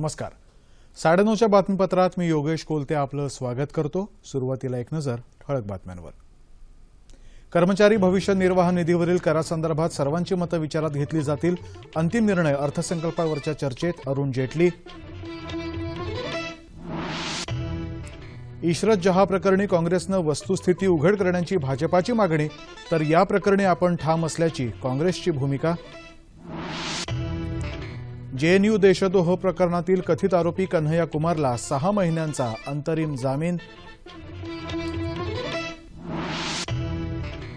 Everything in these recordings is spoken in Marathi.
नमस्कार. साडेनऊच्या बातमीपत्रात मी योगेश कोलते आपलं स्वागत करतो. सुरुवातीला एक नजर ठळक बातम्यांवर. कर्मचारी भविष्य निर्वाह निधीवरील करासंदर्भात सर्वांची मतं विचारात घेतली जातील. अंतिम निर्णय अर्थसंकल्पावरच्या चर्चेत अरुण जेटली. इशरत जहा प्रकरणी काँग्रेसनं वस्तुस्थिती उघड करण्याची भाजपाची मागणी तर या प्रकरणी आपण ठाम असल्याची काँग्रेसची भूमिका. जेएनयू देशद्रोह प्रकरणातील कथित आरोपी कन्हैया कुमारला सहा महिन्यांचा अंतरिम जामीन.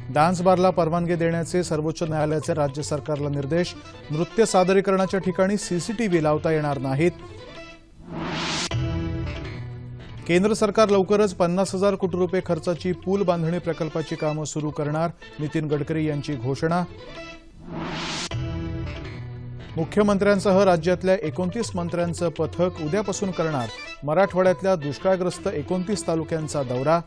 डान्स बारला परवानगी देण्याचे सर्वोच्च न्यायालयाचे राज्य सरकारला निर्देश. नृत्य सादरीकरणाच्या ठिकाणी सीसीटीव्ही लावता येणार नाहीत. केंद्र सरकार लवकरच पन्नास हजार कोटी रुपये खर्चाची पूल बांधणी प्रकल्पाची कामं सुरू करणार नितीन गडकरी यांची घोषणा. मुख्यमंत्र्यांसह राज्यातल्या एकोणतीस मंत्र्यांचं पथक उद्यापासून करणार. मराठवाड्यातल्या दुष्काळग्रस्त एकोणतीस तालुक्यांचा दौरा.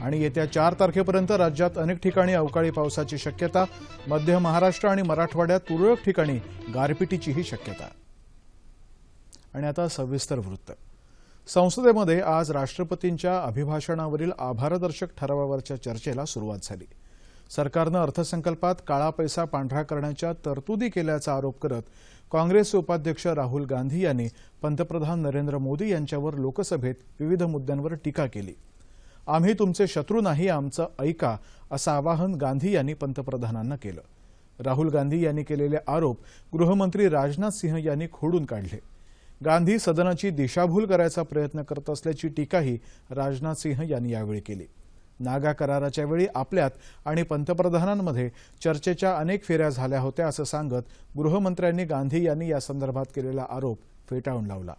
आणि येत्या चार तारखेपर्यंत राज्यात अनेक ठिकाणी अवकाळी पावसाची शक्यता. मध्य महाराष्ट्र आणि मराठवाड्यात तुरळक ठिकाणी गारपिटीचीही शक्यता. आणि आता सविस्तर वृत्त. संसदेमध्ये आज राष्ट्रपतींच्या अभिभाषणावरील आभारदर्शक ठरावावरच्या चर्चेला सुरुवात झाली. सरकारनं अर्थसंकल्पात काळा पैसा पांढरा करण्याच्या तरतुदी केल्याचा आरोप करत काँग्रेसचे उपाध्यक्ष राहुल गांधी यांनी पंतप्रधान नरेंद्र मोदी यांच्यावर लोकसभेत विविध मुद्द्यांवर टीका केली. आम्ही तुमचे शत्रू नाही आमचं ऐका असं आवाहन गांधी यांनी पंतप्रधानांना केलं. राहुल गांधी यांनी केलेले आरोप गृहमंत्री राजनाथ सिंह यांनी खोडून काढले. गांधी सदनाची दिशाभूल करायचा प्रयत्न करत असल्याची टीकाही राजनाथ सिंह यांनी यावेळी केली. नागा कराराच्या वेळी आपल्यात आणि पंतप्रधानांमध्ये चर्चेच्या अनेक फेऱ्या झाल्या होत्या असं सांगत गृहमंत्र्यांनी गांधी यांनी या संदर्भात केलेला आरोप फेटाळून लावला.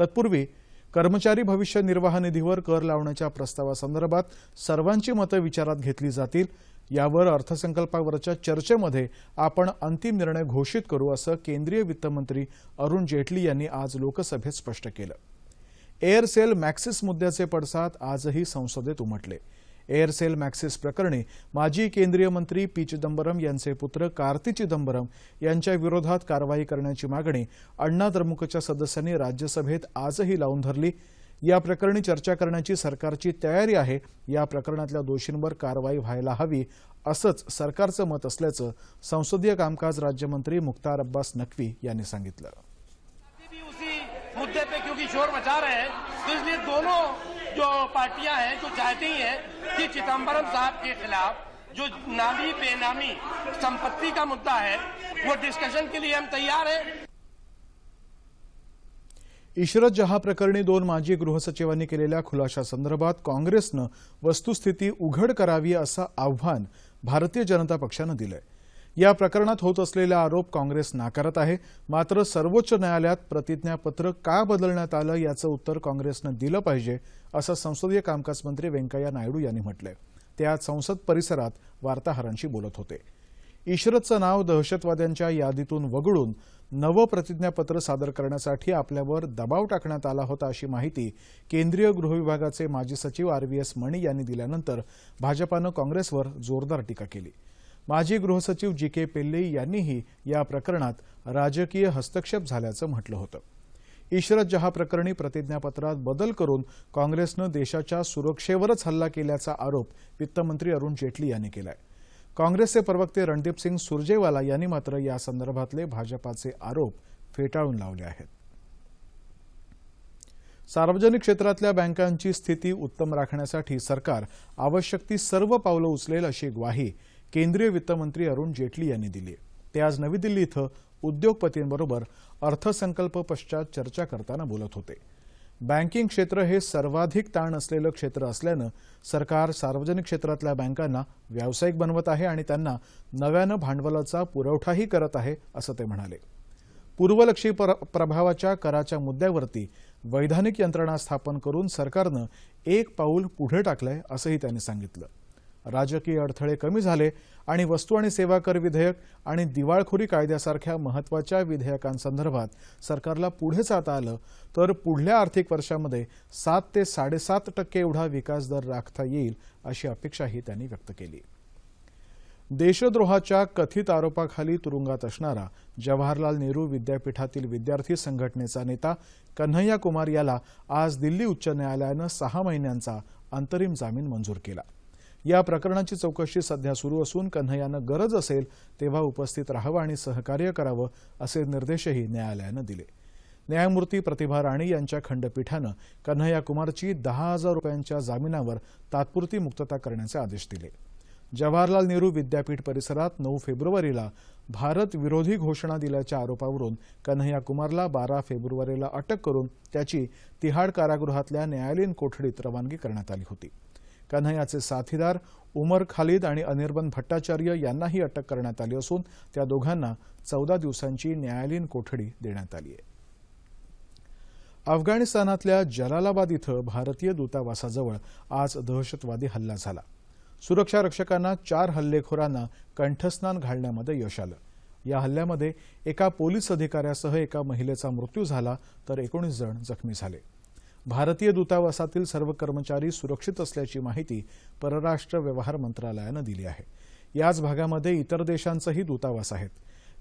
तत्पूर्वी कर्मचारी भविष्य निर्वाह निधीवर कर लावण्याच्या प्रस्तावासंदर्भात सर्वांची मतं विचारात घेतली जातील यावर अर्थसंकल्पावरच्या चर्चेमध्ये आपण अंतिम निर्णय घोषित करू असं केंद्रीय वित्तमंत्री अरुण जेटली यांनी आज लोकसभेत स्पष्ट केलं. एअरसेल मॅक्सिस मुद्द्याचे पडसाद आजही संसदेत उमटले. एअरसेल मॅक्सिस प्रकरणी माजी केंद्रीय मंत्री पी चिदंबरम यांचे पुत्र कार्ती चिदंबरम यांच्या विरोधात कारवाई करण्याची मागणी अण्णा द्रमुकच्या सदस्यांनी राज्यसभेत आजही लावून धरली. या प्रकरणी चर्चा करण्याची सरकारची तयारी आहे. या प्रकरणातल्या दोषींवर कारवाई व्हायला हवी असंच सरकारचं मत असल्याचं संसदीय कामकाज राज्यमंत्री मुख्तार अब्बास नक्वी यांनी सांगितलं. मुद्दे पे क्योंकि शोर मचा रहे हैं तो इसलिए दोनों जो पार्टियाँ हैं, जो चाहती हैं कि चिदम्बरम साहब के खिलाफ जो नामी बेनामी संपत्ति का मुद्दा है, वो डिस्कशन के लिए हम तैयार हैं। इशरत जहा प्रकरणी दोन माजी गृहसचिवांनी केलेल्या खुलाशासंदर्भात काँग्रेसनं वस्तुस्थिती उघड करावी असं आव्हान भारतीय जनता पक्षानं दिलंय. या प्रकरणात होत असलेला आरोप काँग्रेस नाकारत आहे. मात्र सर्वोच्च न्यायालयात प्रतिज्ञापत्र का बदलण्यात आलं याचं उत्तर काँग्रेसनं दिलं पाहिजे असं संसदीय कामकाज मंत्री व्यंकय्या नायडू यांनी म्हटलंय. ते आज संसद परिसरात वार्ताहरांशी बोलत होते. इशरतचं नाव दहशतवाद्यांच्या यादीतून वगळून नवं प्रतिज्ञापत्र सादर करण्यासाठी आपल्यावर दबाव टाकण्यात आला होता अशी माहिती केंद्रीय गृहविभागाचे माजी सचिव आर व्ही एस मणी यांनी दिल्यानंतर भाजपानं काँग्रेसवर जोरदार टीका केली. माजी गृहसचिव जी के पेल्ले यांनीही या प्रकरणात राजकीय हस्तक्षेप झाल्याचं म्हटलं होतं. इशरत जहा प्रकरणी प्रतिज्ञापत्रात बदल करून काँग्रेसनं देशाच्या सुरक्षेवरच हल्ला केल्याचा आरोप वित्तमंत्री अरुण जेटली यांनी केलाय. काँग्रेसचे प्रवक्ते रणदीप सिंग सुरजेवाला यांनी मात्र या संदर्भातले भाजपाचे आरोप फेटाळून लावले आहेत. सार्वजनिक क्षेत्रातल्या बँकांची स्थिती उत्तम राखण्यासाठी सरकार आवश्यक ती सर्व पावलं उचलेल अशी ग्वाही केंद्रीय वित्तमंत्री अरुण जेटली यांनी दिली. ते आज नवी दिल्ली इथं उद्योगपतींबरोबर अर्थसंकल्प पश्चात चर्चा करताना बोलत होते. बँकिंग क्षेत्र हे सर्वाधिक ताण असलेलं क्षेत्र असल्यानं सरकार सार्वजनिक क्षेत्रातल्या बँकांना व्यावसायिक बनवत आहे आणि त्यांना नव्यानं भांडवलाचा पुरवठाही करत आहे असं ते म्हणाले. पूर्वलक्षी प्रभावाच्या कराच्या मुद्द्यावरती वैधानिक यंत्रणा स्थापन करून सरकारनं एक पाऊल पुढे टाकलंय असंही त्यांनी सांगितलं. राजकीय अडथळे कमी झाले आणि वस्तू आणि सेवा कर विधेयक आणि दिवाळखोरी कायद्यासारख्या महत्त्वाच्या विधेयकांसंदर्भात सरकारला पुढे जाता आलं तर पुढल्या आर्थिक वर्षामध्ये सात ते साडेसात टक्के एवढा विकास दर राखता येईल अशी अपेक्षाही त्यांनी व्यक्त केली. देशद्रोहाच्या कथित आरोपाखाली तुरुंगात असणारा जवाहरलाल नेहरू विद्यापीठातील विद्यार्थी संघटनेचा नेता कन्हैया कुमार याला आज दिल्ली उच्च न्यायालयानं सहा महिन्यांचा अंतरिम जामीन मंजूर केला. या प्रकरणाची चौकशी सध्या सुरू असून कन्हैयानं गरज असेल तेव्हा उपस्थित राहावं आणि सहकार्य करावं असे निर्देशही न्यायालयानं दिले. न्यायमूर्ती प्रतिभा राणी यांच्या खंडपीठानं कन्हैया कुमारची दहा हजार रुपयांच्या जामिनावर तात्पुरती मुक्तता करण्याचे आदेश दिले. जवाहरलाल नेहरू विद्यापीठ परिसरात नऊ फेब्रुवारीला भारत विरोधी घोषणा दिल्याच्या आरोपावरून कन्हैया कुमारला बारा फेब्रुवारीला अटक करून त्याची तिहाड कारागृहातल्या न्यायालयीन कोठडीत रवानगी करण्यात आली होती. कन्हैयाचे साथीदार उमर खालिद आणि अनिर्बन भट्टाचार्य यांनाही अटक करण्यात आली असून त्या दोघांना चौदा दिवसांची न्यायालयीन कोठडी देण्यात आली आहे. अफगाणिस्तानातल्या जलालाबाद इथं भारतीय दूतावासाजवळ आज दहशतवादी हल्ला झाला. सुरक्षा रक्षकांना चार हल्लेखोरांना कंठस्नान घालण्यामध्ये यश आलं. या हल्ल्यामध्ये एका पोलीस अधिकाऱ्यासह एका महिलेचा मृत्यू झाला तर एकोणीस जण जखमी झाले. भारतीय दूतावासातील सर्व कर्मचारी सुरक्षित असल्याची माहिती परराष्ट्र व्यवहार मंत्रालयानं दिली आहे. याच भागामध्ये इतर देशांचंही दूतावास आहेत.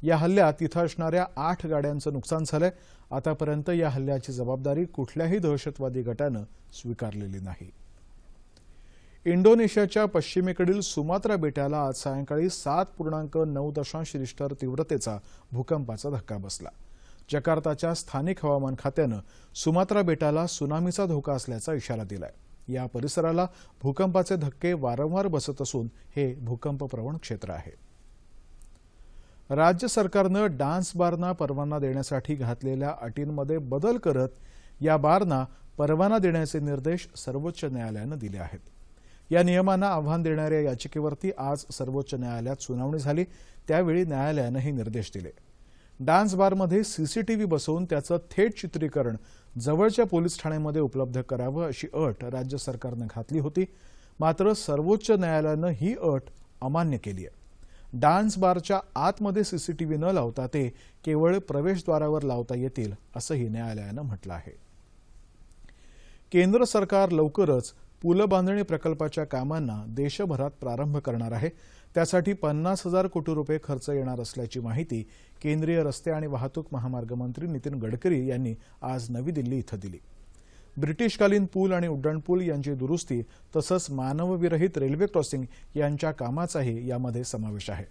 या हल्ल्यात तिथं असणाऱ्या आठ गाड्यांचं नुकसान झालंय. आतापर्यंत या हल्ल्याची जबाबदारी कुठल्याही दहशतवादी गटानं स्वीकारलेली नाही. इंडोनेशियाच्या पश्चिमेकडील सुमात्रा बेटाला आज सायंकाळी सात पूर्णांक नऊ दशांश रिश्टर तीव्रतेचा भूकंपाचा धक्का बसला. जकार्ताच्या स्थानिक हवामान खात्यानं सुमात्रा बेटाला सुनामीचा धोका असल्याचा इशारा दिलाय. या परिसराला भूकंपाचे धक्के वारंवार बसत असून हे भूकंपप्रवण क्षेत्र आहे. राज्य सरकारनं डान्स बारना परवाना देण्यासाठी घातलेल्या अटींमध्ये बदल करत या बारना परवाना देण्याचे निर्देश सर्वोच्च न्यायालयानं दिले आहेत. या नियमांना आव्हान देणाऱ्या याचिकेवरती आज सर्वोच्च न्यायालयात सुनावणी झाली. त्यावेळी न्यायालयानं हे निर्देश दिले. डान्स बारमध्ये सीसीटीव्ही बसवून त्याचं थेट चित्रीकरण जवळच्या पोलीस ठाण्यामध्ये उपलब्ध करावं अशी अट राज्य सरकारनं घातली होती. मात्र सर्वोच्च न्यायालयानं ही अट अमान्य केली आहे. डान्स बारच्या आतमध्ये सीसीटीव्ही न लावता ते केवळ प्रवेशद्वारावर लावता येतील असंही न्यायालयानं म्हटलं आहे. केंद्र सरकार लवकरच पूल बांधणी प्रकल्पाच्या कामांना देशभरात प्रारंभ करणार आहे. त्यासाठी पन्नास हजार कोटी रुपये खर्च येणार असल्याची माहिती केंद्रीय रस्ते आणि वाहतूक महामार्ग मंत्री नितीन गडकरी यांनी आज नवी दिल्ली इथं दिली. ब्रिटिशकालीन पूल आणि उड्डाणपूल यांची दुरुस्ती तसंच मानवविरहित रेल्वे क्रॉसिंग यांच्या कामाचाही यामध्ये समावेश आहे.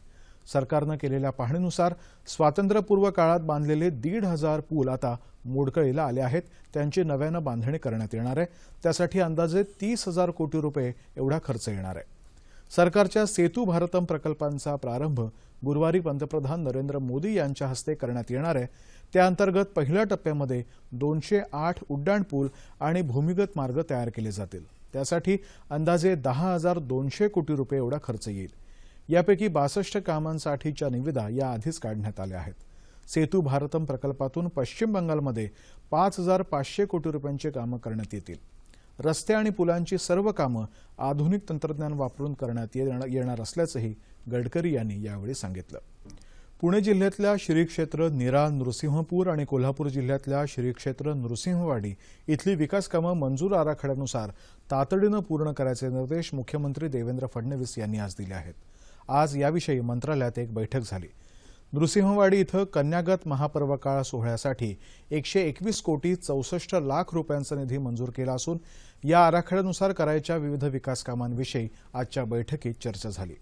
सरकारनं केलेल्या पाहणीनुसार स्वातंत्र्यपूर्व काळात बांधलेले दीड हजार पूल आता मोडकळीला आले आहेत. त्यांची नव्यानं बांधणी करण्यात येणार आहे. त्यासाठी अंदाजे तीस हजार कोटी रुपये एवढा खर्च येणार आहे. सरकारच्या सेतू भारतम प्रकल्पांचा प्रारंभ गुरुवारी पंतप्रधान नरेंद्र मोदी यांच्या हस्ते करण्यात येणार आहे. त्याअंतर्गत पहिल्या टप्प्यामध्ये दोनशे आठ उड्डाण पूल आणि भूमिगत मार्ग तयार केले जातील. त्यासाठी अंदाजे दहा हजार दोनशे कोटी रुपये एवढा खर्च येईल. यापैकी बासष्ट कामांसाठीच्या निविदा याआधीच काढण्यात आल्या आहेत. सेतू भारतम प्रकल्पातून पश्चिम बंगालमध्ये पाच हजार पाचशे कोटी रुपयांची कामं करण्यात येतील. रस्ते आणि पुलांची सर्व कामं आधुनिक तंत्रज्ञान वापरून करण्यात येणार असल्याचंही गडकरी यांनी यावेळी सांगितलं. पुणे जिल्ह्यातल्या श्री क्षेत्र निरा नृसिंहपूर आणि कोल्हापूर जिल्ह्यातल्या श्री क्षेत्र नृसिंहवाडी इथली विकास कामं मंजूर आराखड्यानुसार तातडीनं पूर्ण करायचे निर्देश मुख्यमंत्री देवेंद्र फडणवीस यांनी आज दिले आहेत. आज याविषयी मंत्रालयात एक बैठक झाली. नृसिंहवाडी इथं कन्यागत महापर्वकाळ सोहळ्यासाठी एकशे एकवीस कोटी चौसष्ट लाख रुपयांचा निधी मंजूर केला असून या आराखड्यानुसार करायच्या विविध विकास कामांविषयी आजच्या बैठकीत चर्चा झाली.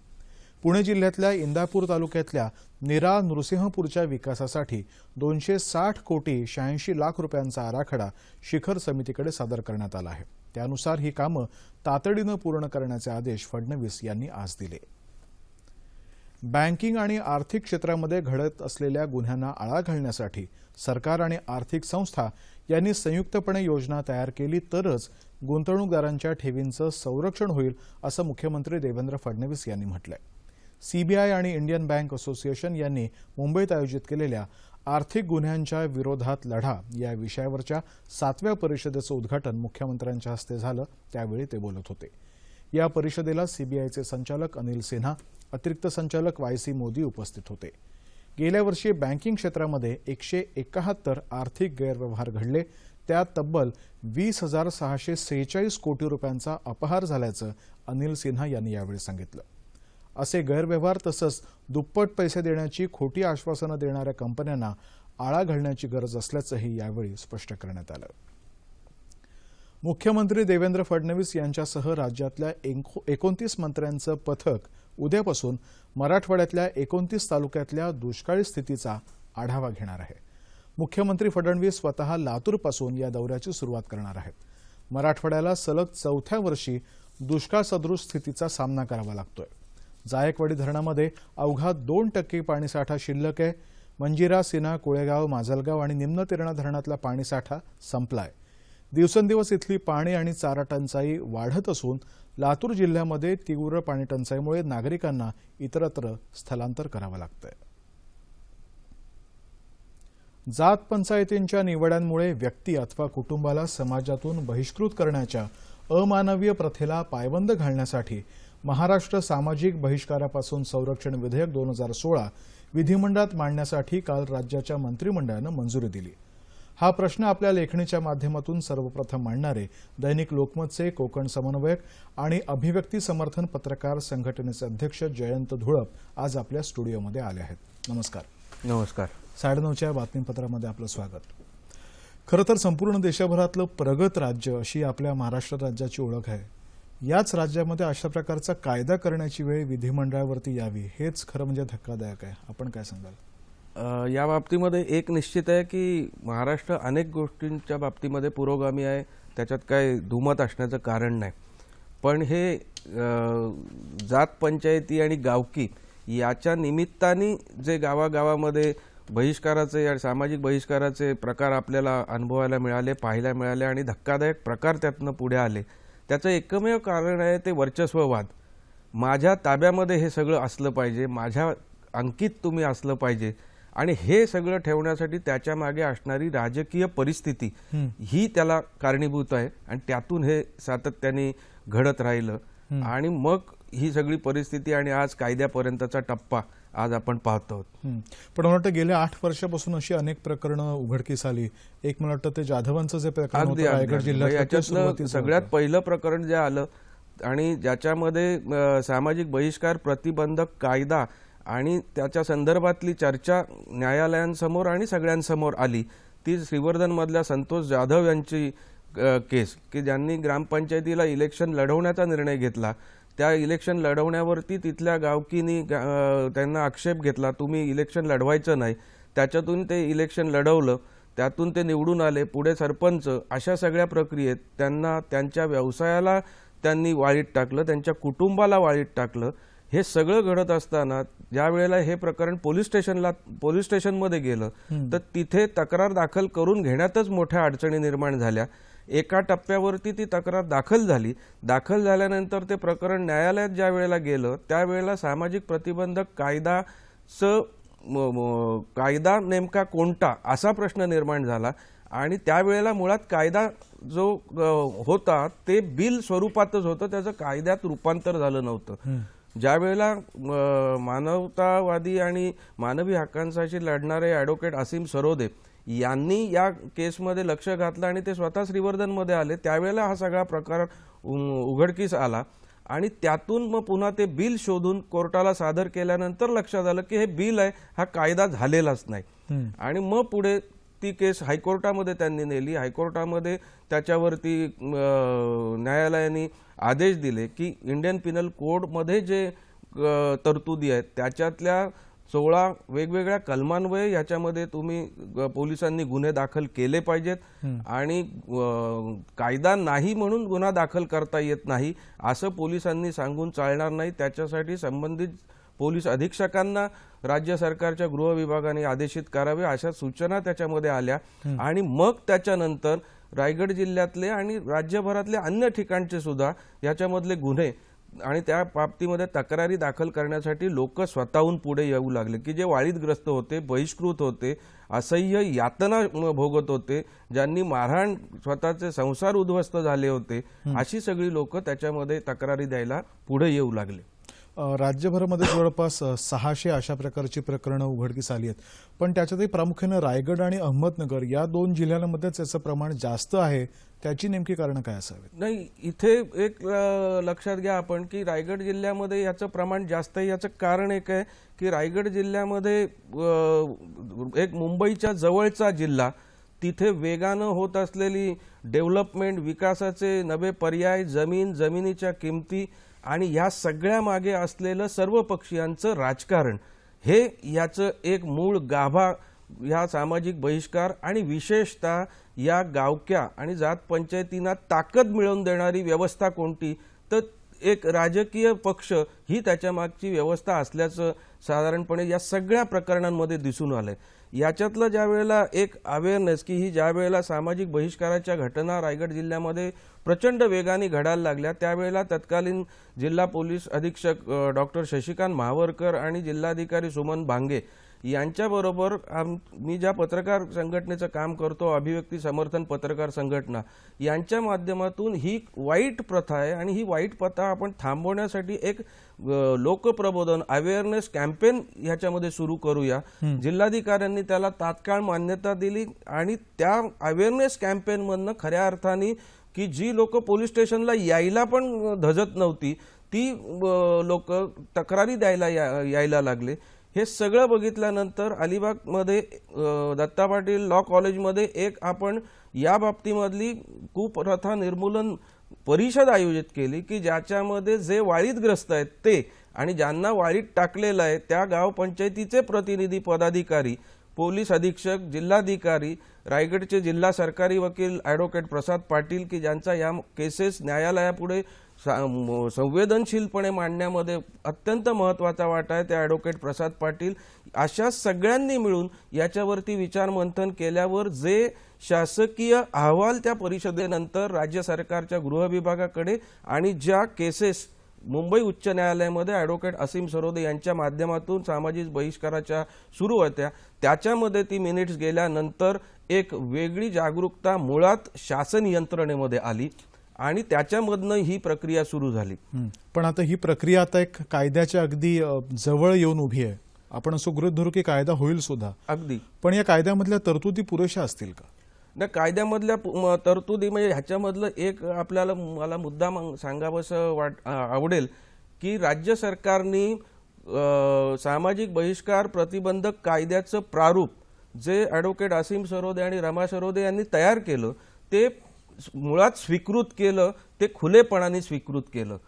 पुणे जिल्ह्यातल्या इंदापूर तालुक्यातल्या निरा नृसिंहपूरच्या विकासासाठी दोनशे साठ कोटी शहाऐंशी लाख रुपयांचा आराखडा शिखर समितीकडे सादर करण्यात आला आहे. त्यानुसार ही कामं तातडीनं पूर्ण करण्याचे आदेश फडणवीस यांनी आज दिले. बँकिंग आणि आर्थिक क्षेत्रामध्ये घडत असलेल्या गुन्ह्यांना आळा घालण्यासाठी सरकार आणि आर्थिक संस्था यांनी संयुक्तपणे योजना तयार केली तरच गुंतवणूकदारांच्या ठेवींचं संरक्षण होईल असं मुख्यमंत्री देवेंद्र फडणवीस यांनी म्हटलंय. सीबीआय आणि इंडियन बँक असोसिएशन यांनी मुंबईत आयोजित केलेल्या आर्थिक गुन्ह्यांच्या विरोधात लढा या विषयावरच्या सातव्या परिषदेचं उद्घाटन मुख्यमंत्र्यांच्या हस्ते झालं त्यावेळी ते बोलत होते. या परिषदेला सीबीआयचे संचालक अनिल सिन्हा अतिरिक्त संचालक वाय सी मोदी उपस्थित होते. गेल्या वर्षी बँकिंग क्षेत्रामध्ये एकशे एकाहत्तर आर्थिक गैरव्यवहार घडले. त्यात तब्बल वीस हजार सहाशे सेहेचाळीस कोटी रुपयांचा अपहार झाल्याचं अनिल सिन्हा यांनी यावेळी सांगितलं. असे गैरव्यवहार तसंच दुप्पट पैसे देण्याची खोटी आश्वासनं देणाऱ्या कंपन्यांना आळा घालण्याची गरज असल्याचंही यावेळी स्पष्ट करण्यात आलं. मुख्यमंत्री देवेंद्र फडणवीस यांच्यासह राज्यातल्या एकोणतीस मंत्र्यांचं पथक उद्यापासून मराठवाड्यातल्या एकोणतीस तालुक्यातल्या दुष्काळी स्थितीचा आढावा घेणार आहे. मुख्यमंत्री फडणवीस स्वतः लातूरपासून या दौऱ्याची सुरुवात करणार आहेत. मराठवाड्याला सलग चौथ्या वर्षी दुष्काळ सदृश स्थितीचा सामना करावा लागतोय. जायकवाडी धरणामध्ये अवघा दोन टक्के पाणीसाठा शिल्लक आहे. मंजिरा सिन्हा कोळेगाव माजलगाव आणि निम्न तेरणा धरणातला पाणीसाठा संपलाय. दिवसेंदिवस इथली पाणी आणि चारा टंचाई वाढत असून लातूर जिल्ह्यामध्ये तीव्र पाणी टंचाईमुळे नागरिकांना इतरत्र स्थलांतर करावं लागतंय. जात पंचायतींच्या निवड्यांमुळे व्यक्ती अथवा कुटुंबाला समाजातून बहिष्कृत करण्याच्या अमानवीय प्रथेला पायबंद घालण्यासाठी महाराष्ट्र सामाजिक बहिष्कारापासून संरक्षण विधेयक दोन हजार सोळा विधिमंडळात मांडण्यासाठी काल राज्याच्या मंत्रिमंडळानं मंजुरी दिली. हा प्रश्न आपल्या लेखणीच्या माध्यमातून सर्वप्रथम मांडणारे दैनिक लोकमतचे कोकण समन्वयक आणि अभिव्यक्ती समर्थन पत्रकार संघटनेचे अध्यक्ष जयंत धुळप आज आपल्या स्टुडिओमध्ये आले आहेत. नमस्कार. नमस्कार. साडेनऊच्या बातमीपत्रामध्ये आपलं स्वागत. खरं तर संपूर्ण देशभरातलं प्रगत राज्य अशी आपल्या महाराष्ट्र राज्याची ओळख आहे. याच राज्यामध्ये अशा प्रकारचा कायदा करण्याची वेळ विधिमंडळावरती यावी हेच खरं म्हणजे धक्कादायक आहे. आपण काय सांगाल? या बाबतीमध्ये एक निश्चित आहे की महाराष्ट्र अनेक गोष्टींच्या बाबतीमध्ये पुरोगामी आहे. त्याच्यात काय धुमत असण्याचं कारण नाही. पण हे जात पंचायती आणि गावकी याच्या निमित्ताने जे गावागावामध्ये बहिष्काराचे आणि सामाजिक बहिष्काराचे प्रकार आपल्याला अनुभवायला मिळाले पाहायला मिळाले आणि धक्कादायक प्रकार त्यातनं पुढे आले. त्याचं एकमेव कारण आहे ते वर्चस्ववाद. माझ्या ताब्यामध्ये हे सगळं असलं पाहिजे. माझ्या अंकित तुम्ही असलं पाहिजे. आणि हे सगळं ठेवण्यासाठी त्याच्यामागे असणारी राजकीय परिस्थिती ही त्याला कारणीभूत आहे आणि त्यातून हे सातत्याने घडत राहिलं आणि मग ही सगळी परिस्थिती आणि आज कायद्यापर्यंतचा टप्पा आज आपण पाहतो आहोत. पण मला वाटतं गेल्या आठ वर्षापासून अशी अनेक प्रकरणं उघडकीस आली एक मला वाटतं ते जाधवांचं जे प्रकरण रायगड. जिल्ह्यात सगळ्यात. पहिलं प्रकरण जे आलं आणि ज्याच्यामध्ये सामाजिक बहिष्कार प्रतिबंधक कायदा आणि त्याच्या संदर्भातली चर्चा न्यायालयांसमोर आणि सगळ्यांसमोर आली. ती श्रीवर्धनमधल्या संतोष जाधव यांची केस की ज्यांनी ग्रामपंचायतीला इलेक्शन लढवण्याचा निर्णय घेतला. त्या इलेक्शन लढवण्यावरती तिथल्या गावकीनी त्यांना आक्षेप घेतला तुम्ही इलेक्शन लढवायचं नाही. त्याच्यातून ते इलेक्शन लढवलं. त्यातून ते निवडून आले पुढे सरपंच अशा सगळ्या प्रक्रियेत त्यांना त्यांच्या व्यवसायाला त्यांनी वाळीत टाकलं त्यांच्या कुटुंबाला वाळीत टाकलं. हे सगळं घडत असताना ज्या वेळेला हे प्रकरण पोलीस स्टेशनला पोलीस स्टेशनमध्ये गेलं तर तिथे तक्रार दाखल करून घेण्यातच मोठ्या अडचणी निर्माण झाल्या. एका टप्प्यावरती ती तक्रार दाखल झाली. दाखल झाल्यानंतर ते प्रकरण न्यायालयात ज्या वेळेला गेलं त्यावेळेला सामाजिक प्रतिबंधक कायदाचं कायदा नेमका कोणता असा प्रश्न निर्माण झाला. आणि त्यावेळेला मुळात कायदा जो होता ते बिल स्वरूपातच होतं. त्याचं कायद्यात रूपांतर झालं नव्हतं. ज्या वेळेला मानवतावादी आणि मानवी हक्कांसाठी लढणारे ॲडव्होकेट असीम सरोदे यांनी या केसमध्ये लक्ष घातलं आणि ते स्वतः श्रीवर्धनमध्ये आले त्यावेळेला हा सगळा प्रकार उघडकीस आला. आणि त्यातून मग पुन्हा ते बिल शोधून कोर्टाला सादर केल्यानंतर लक्षात आलं की हे बिल आहे हा कायदा झालेलाच नाही. आणि मग पुढे ती केस हायकोर्टामध्ये त्यांनी नेली. हायकोर्टामध्ये त्याच्यावरती न्यायालयाने आदेश दिले की इंडियन पिनल कोडमध्ये जे तरतुदी आहेत त्याच्यातल्या सोळा वेगवेगळ्या कलमान्वये याच्यामध्ये तुम्ही पोलिसांनी गुन्हे दाखल केले पाहिजेत आणि कायदा नाही म्हणून गुन्हा दाखल करता येत नाही असं पोलिसांनी सांगून चालणार नाही. त्याच्यासाठी संबंधित पोलीस अधीक्षकांना राज्य सरकारच्या गृह विभागाने आदेशित करावे अशा सूचना त्याच्यामध्ये आल्या. आणि मग त्याच्यानंतर रायगड जिल्ह्यातले आणि राज्यभरातले अन्य ठिकाणचे सुद्धा याच्यामधले गुन्हे आणि त्या बाबतीमध्ये तक्रारी दाखल करण्यासाठी लोक स्वतःहून पुढे येऊ लागले. की जे वाळीतग्रस्त होते बहिष्कृत होते असह्य यातना भोगत होते ज्यांनी मारहाण स्वतःचे संसार उद्ध्वस्त झाले होते अशी सगळी लोक त्याच्यामध्ये तक्रारी द्यायला पुढे येऊ लागले. राज्यभरामध्ये जवळपास सहाशे अशा प्रकारची प्रकरणं उघडकीस आली आहेत. पण त्याच्यातही प्रामुख्यानं रायगड आणि अहमदनगर या दोन जिल्ह्यांमध्येच याचं प्रमाण जास्त आहे त्याची नेमकी कारणं काय असावीत? नाही इथे एक लक्षात घ्या आपण की रायगड जिल्ह्यामध्ये याचं प्रमाण जास्त आहे याचं कारण एक आहे की रायगड जिल्ह्यामध्ये एक मुंबईच्या जवळचा जिल्हा तिथे वेगानं होत असलेली डेव्हलपमेंट विकासाचे नवे पर्याय जमीन जमिनीच्या किमती आणि या सगळ्या मागे असलेलं सर्व पक्षीयांचं राजकारण हे याचं एक मूळ गाभा ह्या सामाजिक बहिष्कार आणि विशेषतः या गावक्या आणि जात पंचायतींना ताकद मिळवून देणारी व्यवस्था कोणती? तर एक राजकीय पक्ष ही त्याच्या मागची व्यवस्था असल्याचं साधारणपणे या सगळ्या प्रकरणांमध्ये दिसून आलंय. याच्यातलं ज्या वेळेला एक अवेअरनेस की ही ज्या वेळेला सामाजिक बहिष्काराच्या घटना रायगड जिल्ह्यामध्ये प्रचंड वेगाने घडायला लागल्या त्यावेळेला तत्कालीन जिल्हा पोलीस अधीक्षक डॉक्टर शशिकांत महावरकर आणि जिल्हाधिकारी सुमन भांगे यांच्याबरोबर आम मी ज्या पत्रकार संघटनेचं काम करतो अभिव्यक्ती समर्थन पत्रकार संघटना यांच्या माध्यमातून ही वाईट प्रथा आहे आणि ही वाईट प्रथा आपण थांबवण्यासाठी एक लोकप्रबोधन अवेअरनेस कॅम्पेन ह्याच्यामध्ये सुरू करूया. जिल्हाधिकाऱ्यांनी त्याला तात्काळ मान्यता दिली आणि त्या अवेअरनेस कॅम्पेनमधनं खऱ्या अर्थाने की जी लोक पोलीस स्टेशनला यायला पण धजत नव्हती ती लोक तक्रारी द्यायला या- यायला लागले. हे सगळं बघितल्यानंतर अलिबागमध्ये दत्ता पाटील लॉ कॉलेजमध्ये एक आपण या बाबतीमधली कुप्रथा निर्मूलन परिषद आयोजित केली की ज्याच्यामध्ये जे वाळीतग्रस्त आहेत ते आणि ज्यांना वाळीत टाकलेलं आहे त्या गावपंचायतीचे प्रतिनिधी पदाधिकारी पोलीस अधीक्षक जिल्हाधिकारी रायगडचे जिल्हा सरकारी वकील ॲडव्होकेट प्रसाद पाटील की ज्यांचा या केसेस न्यायालयापुढे संवेदनशीलपणे मांडण्यामध्ये अत्यंत महत्त्वाचा वाटा आहे. ते ॲडव्होकेट प्रसाद पाटील अशा सगळ्यांनी मिळून याच्यावरती विचार मंथन केल्यावर जे शासकीय अहवाल त्या परिषदेनंतर राज्य सरकारच्या गृह विभागाकडे आणि ज्या केसेस मुंबई उच्च न्यायालयामध्ये ॲडव्होकेट असीम सरोदे यांच्या माध्यमातून सामाजिक बहिष्काराच्या सुरू होत्या त्याच्यामध्ये ती मिनिट्स गेल्यानंतर एक वेगळी जागरूकता मुळात शासन यंत्रणेमध्ये आली. आणि त्याच्यामधनं ही प्रक्रिया सुरू झाली. पण आता ही प्रक्रिया आता एक कायद्याच्या अगदी जवळ येऊन उभी आहे. आपण असं गृहीत धरू की कायदा होईल सुद्धा. अगदी. पण या कायद्यामधल्या तरतुदी पुरेशा असतील का? न कायद्यामधल्या तरतुदी म्हणजे ह्याच्यामधलं एक आपल्याला मला मुद्दा सांगावंसं वाट आवडेल की राज्य सरकारनी सामाजिक बहिष्कार प्रतिबंधक कायद्याचं प्रारूप जे ॲडव्होकेट असीम सरोदे आणि रमा सरोदे यांनी तयार केलं ते मुळात स्वीकृत केलं ते खुलेपणाने स्वीकृत केलं.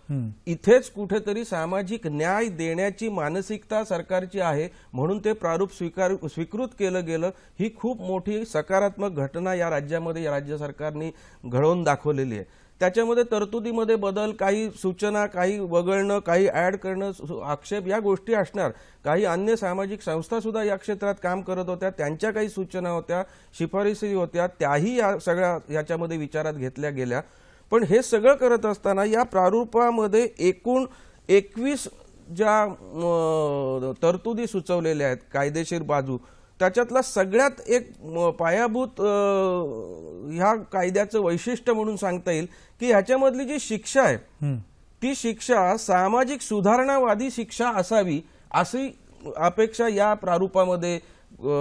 इथेच कुठेतरी सामाजिक न्याय देण्याची मानसिकता सरकारची आहे म्हणून ते प्रारूप स्वीकार स्वीकृत केलं गेलं. ही खूप मोठी सकारात्मक घटना या राज्यामध्ये या राज्य सरकारने घडवून दाखवलेली आहे. त्याच्यामध्ये तरतुदीमध्ये बदल काही सूचना काही वगळणं काही ऍड करणं सु- आक्षेप या गोष्टी असणार. काही अन्य सामाजिक संस्था सुद्धा या क्षेत्रात काम करत होत्या. त्यांच्या काही सूचना होत्या शिफारसी होत्या. त्याही या सगळ्या याच्यामध्ये विचारात घेतल्या गेल्या. पण हे सगळं करत असताना या प्रारूपामध्ये एकूण एकवीस ज्या तरतुदी सुचवलेल्या आहेत कायदेशीर बाजू त्याच्यातला सगळ्यात एक पायाभूत ह्या कायद्याचं वैशिष्ट्य म्हणून सांगता येईल की ह्याच्यामधली जी शिक्षा आहे ती शिक्षा सामाजिक सुधारणावादी शिक्षा असावी अशी अपेक्षा या प्रारूपामध्ये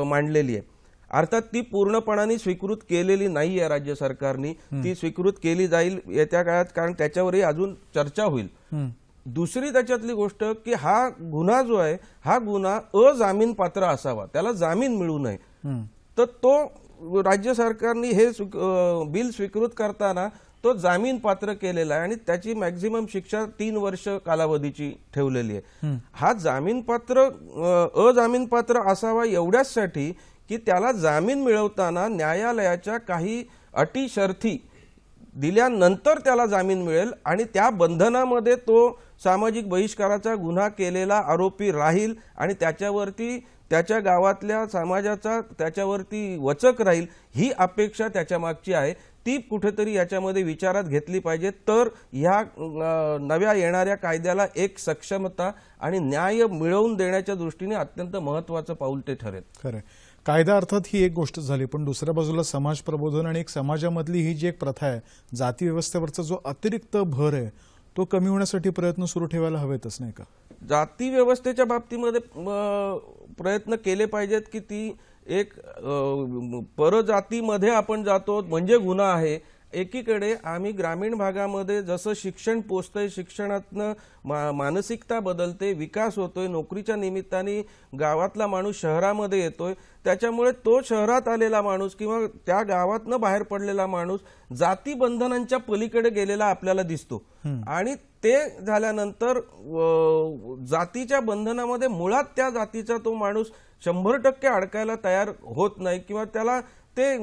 मांडलेली आहे. अर्थात ती पूर्णपणाने स्वीकृत केलेली नाही आहे राज्य सरकारनी. ती स्वीकृत केली जाईल येत्या काळात कारण त्याच्यावरही अजून चर्चा होईल. दुसरी त्याच्यातली गोष्ट की हा गुन्हा जो आहे हा गुन्हा अजामीन पात्र असावा. त्याला जामीन मिळू नये. तर तो राज्य सरकारने हे बिल स्वीकृत करताना तो जामीन पात्र केलेला आहे आणि त्याची मॅक्झिमम शिक्षा तीन वर्ष कालावधीची ठेवलेली आहे. हा जामीन पात्र अजामीन पात्र असावा एवढ्याचसाठी की त्याला जामीन मिळवताना न्यायालयाच्या काही अटी शर्थी दिल्यानंतर त्याला जामीन मिळेल आणि त्या बंधनामध्ये तो सामाजिक बहिष्काराचा गुन्हा केलेला आरोपी राहील आणि त्याच्यावरती त्याच्या गावातल्या समाजाचा त्याच्यावरती वचक राहील ही अपेक्षा त्याच्या मागची आहे. ती कुठेतरी याच्यामध्ये विचारात घेतली पाहिजे. तर ह्या नव्या येणाऱ्या कायद्याला एक सक्षमता आणि न्याय मिळवून देण्याच्या दृष्टीने अत्यंत महत्वाचं पाऊल ते ठरेल. खरं कायदा अर्थात ही एक गोष्ट झाली पण दुसऱ्या बाजूला समाज प्रबोधन आणि एक समाजामधली ही जी एक प्रथा आहे जाती व्यवस्थेवरचा जो अतिरिक्त भर आहे तो कमी होण्यासाठी प्रयत्न सुरू ठेवायला हवेतच नाही का? जाती व्यवस्थेच्या बाबतीमध्ये प्रयत्न केले पाहिजेत की ती एक परजातीमध्ये आपण जातो म्हणजे गुन्हा आहे एकीकडे आम्ही ग्रामीण भागामध्ये जसं शिक्षण पोचतंय शिक्षणातनं मा मानसिकता बदलते विकास होतोय नोकरीच्या निमित्ताने गावातला माणूस शहरामध्ये येतोय त्याच्यामुळे तो शहरात आलेला माणूस किंवा त्या गावातनं बाहेर पडलेला माणूस जाती बंधनांच्या पलीकडे गेलेला आपल्याला दिसतो. आणि ते झाल्यानंतर जातीच्या बंधनामध्ये मुळात त्या जातीचा तो माणूस शंभर टक्के अडकायला तयार होत नाही किंवा त्याला ते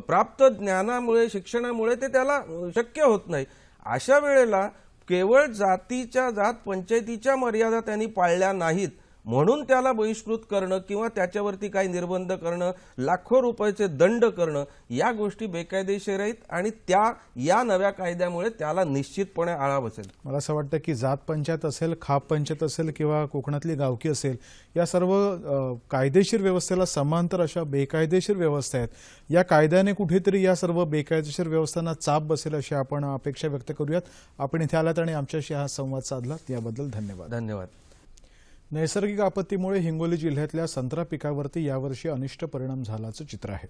प्राप्त ज्ञानामुळे शिक्षणामुळे ते त्याला शक्य होत नाही. अशा वेळेला केवळ जातीच्या जात पंचायतीच्या मर्यादा त्यांनी पाळल्या नाहीत. म्हणून त्याला बहिष्कृत करणं किंवा त्याच्यावरती काही निर्बंध करणं लाखो रुपयाचे दंड करणं या गोष्टी बेकायदेशीर आहेत आणि त्या या नव्या कायद्यामुळे त्याला निश्चितपणे आळा बसेल. मला असं वाटतं की जात पंचायत असेल खाप पंचायत असेल किंवा कोकणातली गावकी असेल या सर्व कायदेशीर व्यवस्थेला समांतर अशा बेकायदेशीर व्यवस्था आहेत. या कायद्याने कुठेतरी या सर्व बेकायदेशीर व्यवस्थांना चाप बसेल अशी आपण अपेक्षा व्यक्त करूयात. आपण इथे आलात आणि आमच्याशी हा संवाद साधलात. याबद्दल धन्यवाद. धन्यवाद. नैसर्गिक आपत्तीमुळे हिंगोली जिल्ह्यातल्या संत्रा पिकावरती यावर्षी अनिष्ट परिणाम झाल्याचं चित्र आहे.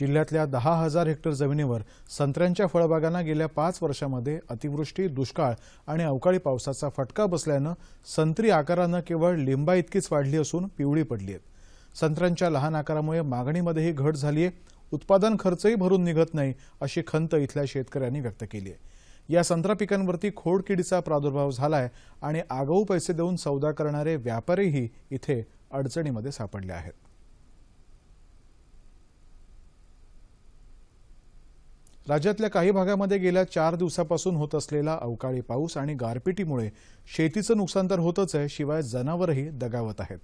जिल्ह्यातल्या दहा हजार हेक्टर जमिनीवर संत्र्यांच्या फळबागांना गेल्या पाच वर्षामध्ये अतिवृष्टी दुष्काळ आणि अवकाळी पावसाचा फटका बसल्यानं संत्री आकारानं केवळ लिंबा इतकीच वाढली असून पिवळी पडली आहेत संत्र्यांच्या लहान आकारामुळे मागणीमध्येही घट झाली आहे उत्पादन खर्चही भरून निघत नाही अशी खंत इथल्या शेतकऱ्यांनी व्यक्त केली आहे या संत्रा पिकांवरती खोडकिडीचा प्रादुर्भाव झालाय आणि आगाऊ पैसे देऊन सौदा करणारे व्यापारीही इथे अडचणीमध्ये सापडले आहेत. राज्यातल्या काही भागामध्ये गेल्या चार दिवसापासून होत असलेला अवकाळी पाऊस आणि गारपिटीमुळे शेतीचं नुकसान तर होतच आहे शिवाय जनावरही दगावत आहेत.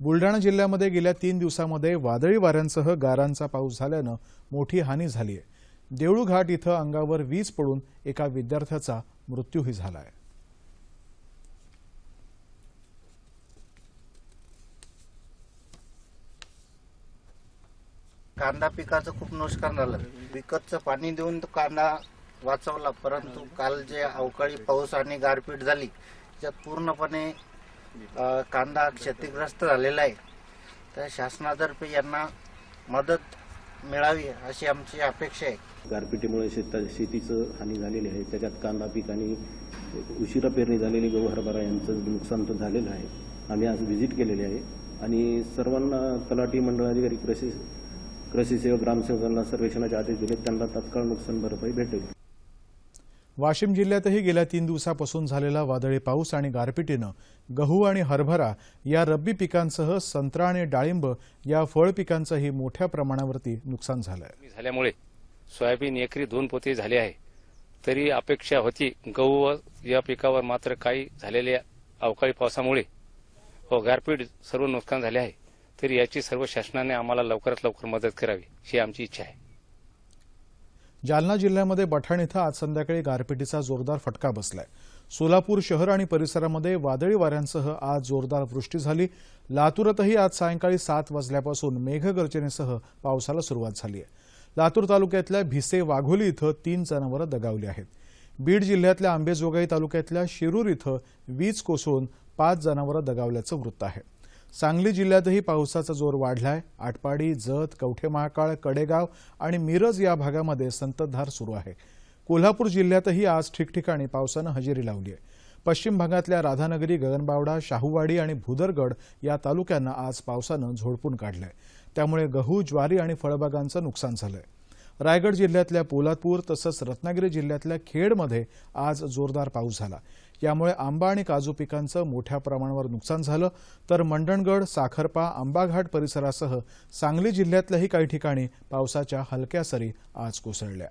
बुलडाणा जिल्ह्यामध्ये गेल्या तीन दिवसामध्ये वादळी वाऱ्यांसह गारांचा पाऊस झाल्यानं मोठी हानी झाली आहे देऊळघाट इथं अंगावर वीज पडून एका विद्यार्थ्याचा मृत्यूही झाला आहे कांदा पिकाचं खूप नुकसान झालं. विकतचं पाणी देऊन तो कांदा वाचवला परंतु काल जे अवकाळी पाऊस आणि गारपीट झाली त्यात पूर्णपणे कांदा क्षतिग्रस्त झालेला आहे. तर शासनातर्फे यांना मदत मिळावी अशी आमची अपेक्षा आहे. गारपिटीमुळे शेता शेतीचं हानी झालेली आहे. त्याच्यात कांदा पीक आणि उशिरा पेरणी झालेली गहू हरभरा यांचं नुकसान तर झालेलं आहे. आम्ही आज व्हिजिट केलेली आहे. आणि सर्वांना तलाठी मंडळाधिकारी कृषी कृषी सेवक ग्रामसेवकांना सर्वेक्षणाचे आदेश दिले त्यांना तत्काळ नुकसान भरपाई भेटेल. वाशिम जिल्ह्यातही गेल्या तीन दिवसापासून झालेला वादळी पाऊस आणि गारपिटीनं गहू आणि हरभरा या रब्बी पिकांसह संत्रा आणि डाळिंब या फळ पिकांचंही मोठ्या प्रमाणावरती नुकसान झालं झाल्यामुळे सोयाबीन एकरी दोन पोते झाले आहे. तरी अपेक्षा होती गहू व या पिकावर मात्र काही झालेल्या अवकाळी पावसामुळे व गारपीट सर्व नुकसान झाले आहे. तरी याची सर्व शासनाने आम्हाला लवकरात लवकर मदत करावी ही आमची इच्छा आहे. जालना जिल्ह्यामध्ये बठाण इथं आज संध्याकाळी गारपिटीचा जोरदार फटका बसलाय. सोलापूर शहर आणि परिसरामध्ये वादळी वाऱ्यांसह आज जोरदार वृष्टी झाली. लातूरातही आज सायंकाळी सात वाजल्यापासून मेघगर्जनेसह पावसाला सुरुवात झाली आहे. लातूर तालुक्यातल्या भिसे वाघोली इथं तीन जनावरं दगावली आहेत. बीड जिल्ह्यातल्या आंबेजोगाई तालुक्यातल्या शिरूर इथं वीज कोसळून पाच जनावरं दगावल्याचं वृत्त आहे. सांगली जिल्ह्यातही पावसाचा जोर वाढलाय. आटपाडी जत कवठे महाकाळ कडेगाव आणि मिरज या भागामध्ये संततधार सुरू आहे. कोल्हापूर जिल्ह्यातही आज ठिकठिकाणी पावसानं हजेरी लावली आहे. पश्चिम भागातल्या राधानगरी गगनबावडा शाहूवाडी आणि भुदरगड या तालुक्यांना आज पावसानं झोडपून काढलंय. त्यामुळे गहू ज्वारी आणि फळबागांचं नुकसान झालंय. रायगड जिल्ह्यातल्या पोलादपूर तसंच रत्नागिरी जिल्ह्यातल्या खेडमध्ये आज जोरदार पाऊस झाला. यामुळे आंबा आणि काजू पिकांचं मोठ्या प्रमाणावर नुकसान झालं. तर मंडणगड साखरपा आंबाघाट परिसरासह सांगली जिल्ह्यातल्याही काही ठिकाणी पावसाच्या हलक्या सरी आज कोसळल्या.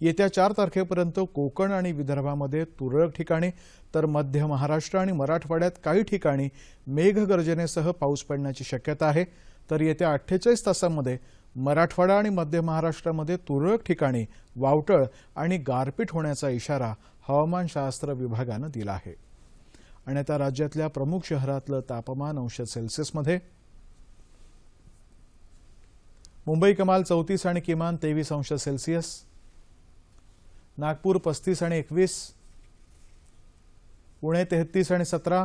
येत्या चार तारखेपर्यंत कोकण आणि विदर्भामध्ये तुरळक ठिकाणी तर मध्य महाराष्ट्र आणि मराठवाड्यात काही ठिकाणी मेघगर्जनेसह पाऊस पडण्याची शक्यता आहे. तर येत्या अठ्ठेचाळीस तासांमध्ये मराठवाडा आणि मध्य महाराष्ट्रामध्ये तुरळक ठिकाणी वावटळ आणि गारपीट होण्याचा इशारा हवामानशास्त्र विभागानं दिला आहे. आणि आता राज्यातल्या प्रमुख शहरातलं तापमान अंश सेल्सिअसमध्ये. मुंबई कमाल चौतीस आणि किमान तेवीस अंश सेल्सिअस. नागपूर पस्तीस आणि एकवीस. पुणे तेहतीस आणि सतरा.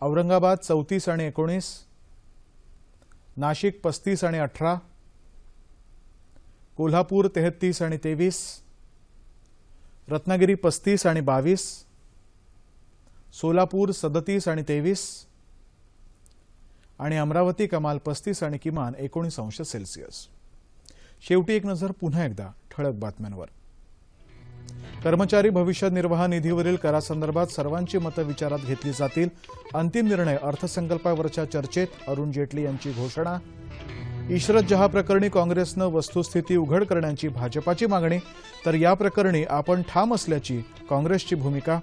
औरंगाबाद चौतीस आणि एकोणीस. नाशिक पस्तीस आणि अठरा कोल्हापूर तेहतीस आणि तेवीस रत्नागिरी पस्तीस आणि बावीस सोलापूर सदतीस आणि तेवीस आणि अमरावती कमाल पस्तीस आणि किमान एकोणीस अंश सेल्सिअस. शेवटी एक नजर पुन्हा एकदा ठळक बातम्यांवर. कर्मचारी भविष्य निर्वाह निधीवरील करासंदर्भात सर्वांची मतं विचारात घेतली जातील. अंतिम निर्णय अर्थसंकल्पावरच्या चर्चेत अरुण जेटली यांची घोषणा. इशरत जहा प्रकरणी काँग्रेसनं वस्तुस्थिती उघड करण्याची भाजपाची मागणी. तर या प्रकरणी आपण ठाम असल्याची काँग्रेसची भूमिका.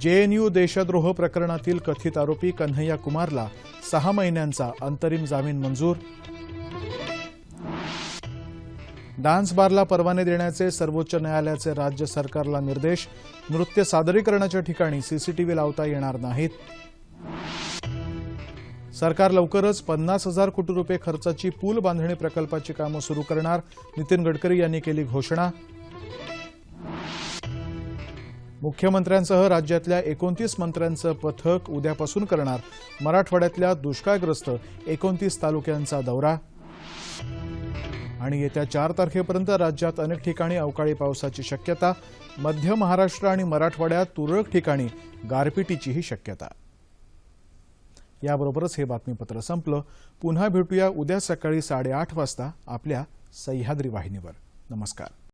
जेएनयू देशद्रोह प्रकरणातील कथित आरोपी कन्हैया कुमारला सहा महिन्यांचा अंतरिम जामीन मंजूर. डान्स बारला परवाने देण्याचे सर्वोच्च न्यायालयाचे राज्य सरकारला निर्देश. नृत्य सादरीकरणाच्या ठिकाणी सीसीटीव्ही लावता येणार नाहीत. सरकार लवकरच पन्नास हजार कोटी रुपये खर्चाची पूल बांधणी प्रकल्पाची कामं सुरू करणार नितीन गडकरी यांनी केली घोषणा. मुख्यमंत्र्यांसह राज्यातल्या एकोणतीस मंत्र्यांचं पथक उद्यापासून करणार. मराठवाड्यातल्या दुष्काळग्रस्त एकोणतीस तालुक्यांचा दौरा. आणि येत्या चार तारखेपर्यंत राज्यात अनेक ठिकाणी अवकाळी पावसाची शक्यता मध्य महाराष्ट्र आणि मराठवाड्यात तुरळक ठिकाणी गारपिटीचीही शक्यता. याबरोबरच हे बातमीपत्र संपलं. पुन्हा भेटूया उद्या सकाळी साडेआठ वाजता आपल्या सह्याद्री वाहिनीवर. नमस्कार.